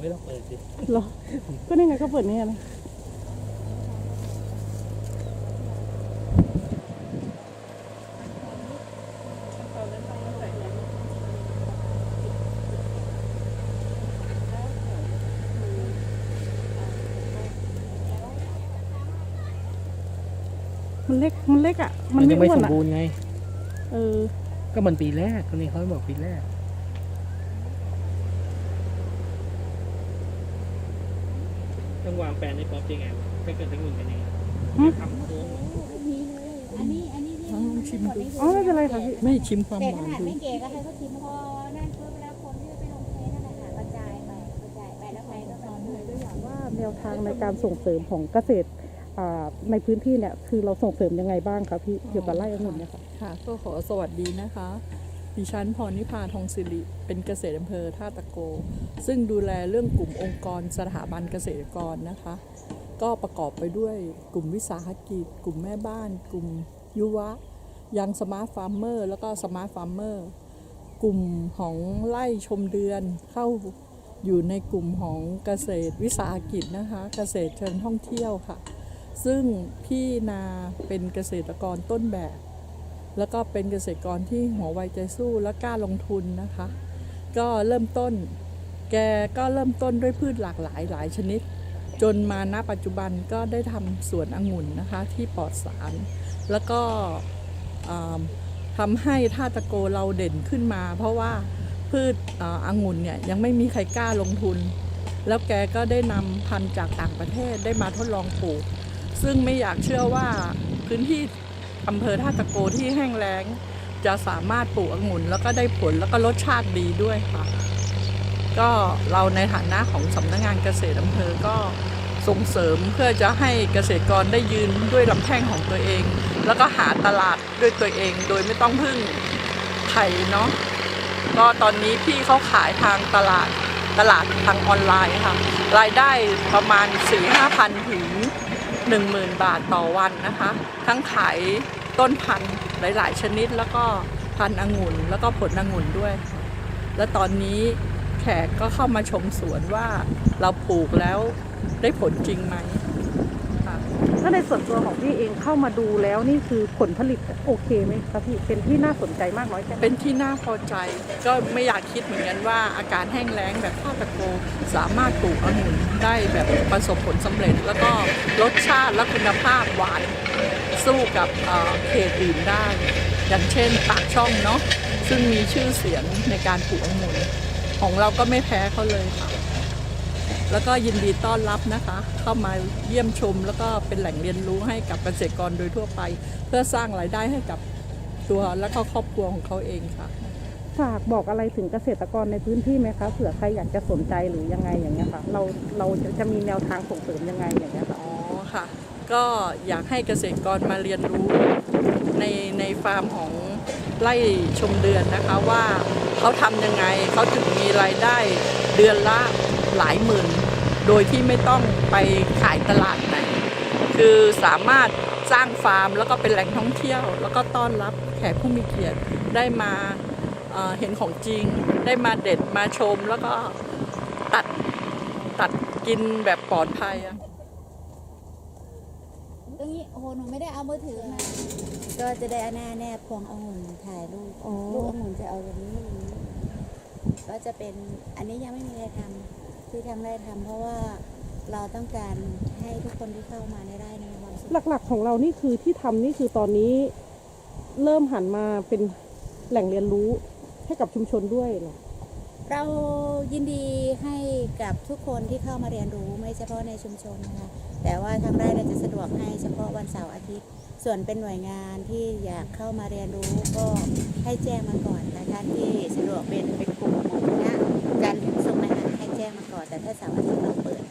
ไม่ต้องเปิดสิเหรอ ก็นี่ไงก็เปิดเนี่ยนะมันเล็ก มันเล็กอะ มันยัไม่งไม่อ้วสนมอะบูรณ์ไงเออ ก็มันปีแรกตอนนี้เขาบอกปีแรก ต้องวางแปลนในป๊อปยังไงวะถ้าเกิดทั้งหมดเป็นยังไงหืมทำโค้งมีเลยอันนี้อันนี้ที่ลองชิมดูอ๋อไม่เป็นไรค่ะพี่ไม่ชิมความแต่หขวานนาดดูไม่เก๋ก็ให้เขาชิมพอนั่นเพื่อเวลาคนที่จะไปลงเฟซนั่นแหละค่ะกระจายไปกระจายไปแล้วใครก็แบบว่าแนวทางในการส่งเสริมของเกษตรอ่าในพื้นที่เนี่ยคือเราส่งเสริมยังไงบ้างคะพี่เกี่ยวกับไร่องุ่นเนี่ยค่ะค่ะก็ขอสวัสดีนะคะ ดิฉันพรนิพาทองสิริ เป็นเกษตรอำเภอท่าตะโก ซึ่งดูแลเรื่องกลุ่มองค์กรสถาบันเกษตรกรนะคะ ก็ประกอบไปด้วยกลุ่มวิสาหกิจ กลุ่มแม่บ้าน กลุ่มยุวะ ยังสมาร์ทฟาร์มเมอร์ แล้วก็สมาร์ทฟาร์มเมอร์ กลุ่มของไล่ชมเดือนเข้าอยู่ในกลุ่มของเกษตรวิสาหกิจนะคะ เกษตรเชิงท่องเที่ยวค่ะ ซึ่งพี่นาเป็นเกษตรกรต้นแบบ แล้วก็เป็นเกษตรกรที่หัวไวใจสู้และกล้าลงทุนนะคะ ก็เริ่มต้น แกก็เริ่มต้นด้วยพืชหลากหลายหลายชนิด จนมาณปัจจุบันก็ได้ทำสวนองุ่นนะคะที่ปลอดสาร แล้วก็ทำให้ท่าตะโกเราเด่นขึ้นมา เพราะว่าพืชอองุ่นเนี่ยยังไม่มีใครกล้าลงทุน แล้วแกก็ได้นำพันธุ์จากต่างประเทศได้มาทดลองปลูก ซึ่งไม่อยากเชื่อว่าพื้นที่ อำเภอท่าตะโกที่แห้งแล้ง จะสามารถปลูกองุ่นแล้วก็ได้ผลแล้วก็รสชาติดีด้วยค่ะ ก็เราในฐานะของสำนักงานเกษตรอำเภอก็ส่งเสริมเพื่อจะให้เกษตรกรได้ยืนด้วยลำแข้งของตัวเอง แล้วก็หาตลาดด้วยตัวเอง โดยไม่ต้องพึ่งไข่เนาะก็ตอนนี้พี่เขาขายทางตลาดตลาดทางออนไลน์ค่ะ รายได้ประมาณ 4 5พันถึง 10,000 บาทต่อวันนะคะ ทั้งขาย ต้นพันธุ์หลาย ๆ ชนิด แล้วก็พันธุ์องุ่น แล้วก็ผลองุ่นด้วย และตอนนี้แขกก็เข้ามาชมสวนว่าเราปลูกแล้วได้ผลจริงไหมค่ะถ้าในส่วนตัวของพี่เองเข้ามาดูแล้วนี่คือผลผลิตโอเคไหมคะพี่เป็นที่น่าสนใจมากน้อยแค่ไหนเป็นที่น่าพอใจ ก็ไม่อยากคิดเหมือนกันว่าอากาศแห้งแล้งแบบท่าตะโกสามารถปลูกองุ่นได้แบบประสบผลสำเร็จ แล้วก็รสชาติและคุณภาพหวาน สู้กับเอ่อเขตอื่นได้ อย่างเช่นปากช่องเนาะซึ่งมีชื่อเสียงในการปลูกองุ่นของเราก็ไม่แพ้เขาเลยค่ะ แล้วก็ยินดีต้อนรับนะคะ เข้ามาเยี่ยมชม แล้วก็เป็นแหล่งเรียนรู้ให้กับเกษตรกรโดยทั่วไป เพื่อสร้างรายได้ให้กับตัวและก็ครอบครัวของเขาเองค่ะฝากบอกอะไรถึงเกษตรกรในพื้นที่ไหมคะเผื่อใครอยากจะสนใจหรือยังไงอย่างเงี้ยค่ะ เราเราจะจะมีแนวทางส่งเสริมยังไงอย่างเงี้ยค่ะอ๋อค่ะ ก็อยากให้เกษตรกรมาเรียนรู้ในในฟาร์มของไร่ชมเดือนนะคะว่าเขาทำยังไงเขาถึงมีรายได้เดือนละหลายหมื่น โดยที่ไม่ต้องไปขายตลาดไหน คือสามารถสร้างฟาร์มแล้วก็เป็นแหล่งท่องเที่ยว แล้วก็ต้อนรับแขกผู้มีเกียรติได้มาเเห็นของจริง ได้มาเด็ดมาชมแล้วก็ตัดตัดกินแบบปลอดภัยอะ งนี้โอ้โหหนูไม่ได้เอามือถือมาก็จะได้เอาหน้าแนบพวงองุ่นถ่ายรูปอ๋อ ลูกองุ่นจะเอาแบบนี้อย่างนี้ก็จะเป็นอันนี้ยังไม่มีใครทำที่ทำได้ทำเพราะว่าเราต้องการให้ทุกคนที่เข้ามาในไร่ในความสุขหลักๆของเรานี่คือที่ทำนี่คือตอนนี้เริ่มหันมาเป็นแหล่งเรียนรู้ให้กับชุมชนด้วยเหรอ เรายินดีให้กับทุกคนที่เข้ามาเรียนรู้ไม่เฉพาะในชุมชนนะคะแต่ว่าทางไร่เราจะสะดวกให้เฉพาะวันเสาร์อาทิตย์ ส่วนเป็นหน่วยงานที่อยากเข้ามาเรียนรู้ก็ให้แจ้งมาก่อนนะคะท่านที่สะดวกเป็นเป็นกลุ่มหมู่คณะการขนส่งอาหารให้แจ้งมาก่อน แต่ถ้าเสาร์อาทิตย์เราเปิด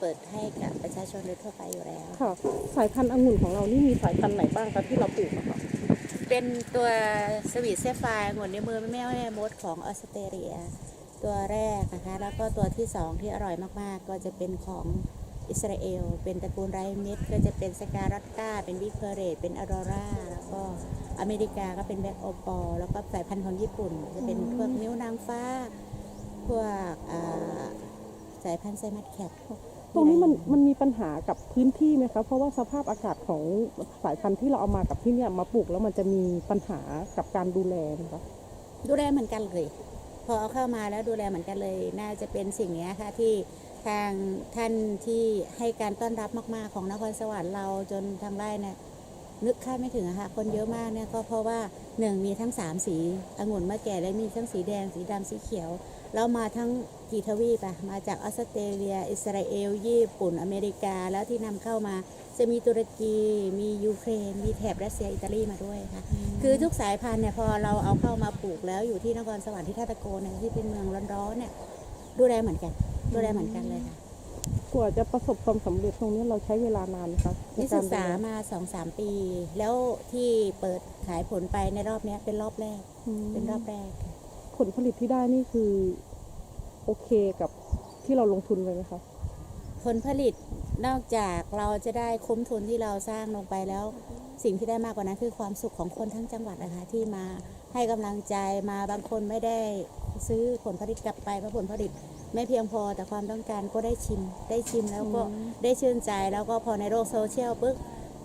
เปิดให้กับประชาชนโดยทั่วไปอยู่แล้ว ค่ะ สายพันธุ์องุ่นของเรานี่มีสายพันธุ์ไหนบ้างคะที่เราปลูกอะคะ เป็นตัวสวีทเซฟไฟหมดในมือแม่แม่มดของออสเตรเลีย ตัวแรกนะคะ แล้วก็ตัวที่สองที่อร่อยมากๆ ก็จะเป็นของอิสราเอล เป็นตระกูลไรเม็ดก็จะเป็นสการัตตาเป็นวิเคอเรตเป็นออโรราแล้วก็อเมริกาก็เป็นแบ็กโอปอลแล้วก็สายพันธุ์ของญี่ปุ่น จะเป็นพวกนิ้วนางฟ้า พวกสายพันธุ์ไซมัสแคป ตรงนี้มันมันมีปัญหากับพื้นที่ไหมคะเพราะว่าสภาพอากาศของสายพันธุ์ที่เราเอามากับที่เนี่ยมาปลูกแล้วมันจะมีปัญหากับการดูแลไหมคะดูแลเหมือนกันเลย พอเอาเข้ามาแล้วดูแลเหมือนกันเลย น่าจะเป็นสิ่งนี้ค่ะที่ทางท่านที่ให้การต้อนรับมากๆของนครสวรรค์เราจนทางไร่เนี่ยนึกคาดไม่ถึงอะค่ะคนเยอะมากเนี่ยก็เพราะว่าหนึ่งมีทั้งสามสีองุ่นมะแก่และมีทั้งสีแดงสีดำสีเขียว แล้วมาทั้งกี่ทวีปอะมาจากออสเตรเลีย อิสราเอล ญี่ปุ่น อเมริกา แล้วที่นำเข้ามา จะมีตุรกี มียูเครน มีแถบรัสเซีย อิตาลีมาด้วยค่ะ คือทุกสายพันธุ์เนี่ยพอเราเอาเข้ามาปลูกแล้วอยู่ที่นครสวรรค์ที่ท่าตะโกเนี่ยที่เป็นเมืองร้อนๆเนี่ยดูแลเหมือนกัน ดูแลเหมือนกันเลยค่ะ กว่าจะประสบความสำเร็จตรงนี้เราใช้เวลานานไหมคะในนี่กาศึรกดูษาแลมาสองสามปี แล้วที่เปิดขายผลไปในรอบเนี้ยเป็นรอบแรกอืมเป็นรอบแรกค่ะ ผลผลิตที่ได้นี่คือโอเคกับที่เราลงทุนไปไหมคะผลผลิตนอกจากเราจะได้คุ้มทุนที่เราสร้างลงไปแล้ว สิ่งที่ได้มากกว่านั้นคือความสุขของคนทั้งจังหวัดนะคะที่มาให้กำลังใจมาบางคนไม่ได้ซื้อผลผลิตกลับไปเพราะผลผลิตไม่เพียงพอแต่ความต้องการก็ได้ชิม ได้ชิมแล้วก็ได้ชื่นใจแล้วก็พอในโลกโซเชียลปึ๊บ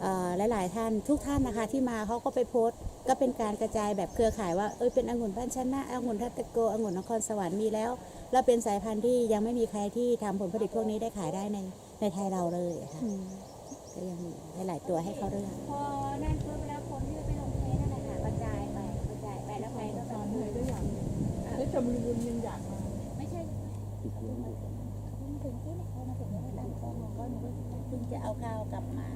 เอ่อหลาย ๆ ท่านทุกท่านนะคะที่มาเขาก็ไปโพสต์ ก็เป็นการกระจายแบบเครือข่ายว่าเอ้ยเป็นองุ่นบ้านชั้นนะองุ่นทัตตะโกองุ่นนครสวรรค์มีแล้ว แล้วเป็นสายพันธุ์ที่ยังไม่มีใครที่ทำผลผลิตพวกนี้ได้ขายได้ในในไทยเราเลยค่ะก็ยังมีหลายๆตัวให้เขาเลือกพอนั่นปุ๊บแล้วคนที่ไปลงเทสนั่นแหละค่ะกระจายไปกระจายไปแล้วใครก็ตอนนี้ก็อยากให้ชมรมยังอยากมาไม่ใช่เพิ่งถึงที่เนี่ยพอมาถึงแล้วตั้งกล้องก็หนูเพิ่งจะเอาข้าวกลับมา